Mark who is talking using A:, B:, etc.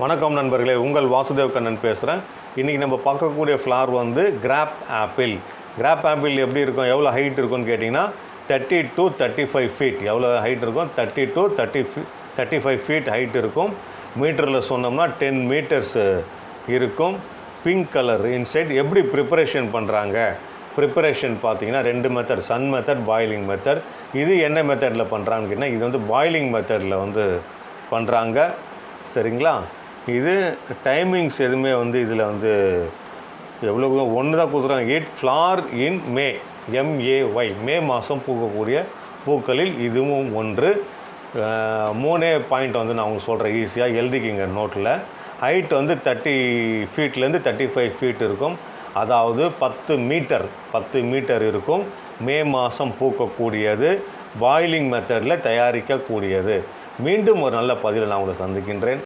A: வணக்கம் நண்பர்களே உங்கள் வாசுதேவ் கண்ணன் பேசுகிறேன் இன்றைக்கி நம்ம பார்க்கக்கூடிய ஃப்ளார் வந்து கிராப் ஆப்பிள் கிராப் ஆப்பிள் எப்படி இருக்கும் எவ்வளோ ஹைட் இருக்கும்னு கேட்டிங்கன்னா thirty to thirty five feet எவ்வளோ ஹைட் இருக்கும்? Thirty to thirty thirty five feet height இருக்கும். மீட்டரில் சொன்னோம்னா டென் மீட்டர்ஸ் இருக்கும். பிங்க் கலர் இன்சைட் எப்படி ப்ரிப்பரேஷன் பண்ணுறாங்க ப்ரிப்பரேஷன் பார்த்தீங்கன்னா ரெண்டு method sun method boiling method இது என்ன மெத்தடில் பண்ணுறாங்கன்னு கேட்டிங்கன்னா இது வந்து பாயிலிங் மெத்தடில் வந்து பண்ணுறாங்க சரிங்களா? இது டைமிங்ஸ் எதுவுமே வந்து இதில் வந்து எவ்வளோ ஒன்று தான் கொடுத்துருக்காங்க எயிட் ஃப்ளார் இன் மே எம்ஏஒய் மே மாதம் பூக்கக்கூடிய பூக்களில் இதுவும் ஒன்று. மூணே பாயிண்ட் வந்து நான் உங்களுக்கு சொல்கிறேன் ஈஸியாக எழுதிக்கிங்க நோட்டில் ஹைட் வந்து தேர்ட்டி ஃபீட்லேருந்து தேர்ட்டி ஃபைவ் ஃபீட் இருக்கும். அதாவது பத்து மீட்டர் பத்து மீட்டர் இருக்கும். மே மாதம் பூக்கக்கூடியது. பாயிலிங் மெத்தடில் தயாரிக்கக்கூடியது. மீண்டும் ஒரு நல்ல பதிலை நான் உங்களை சந்திக்கின்றேன்.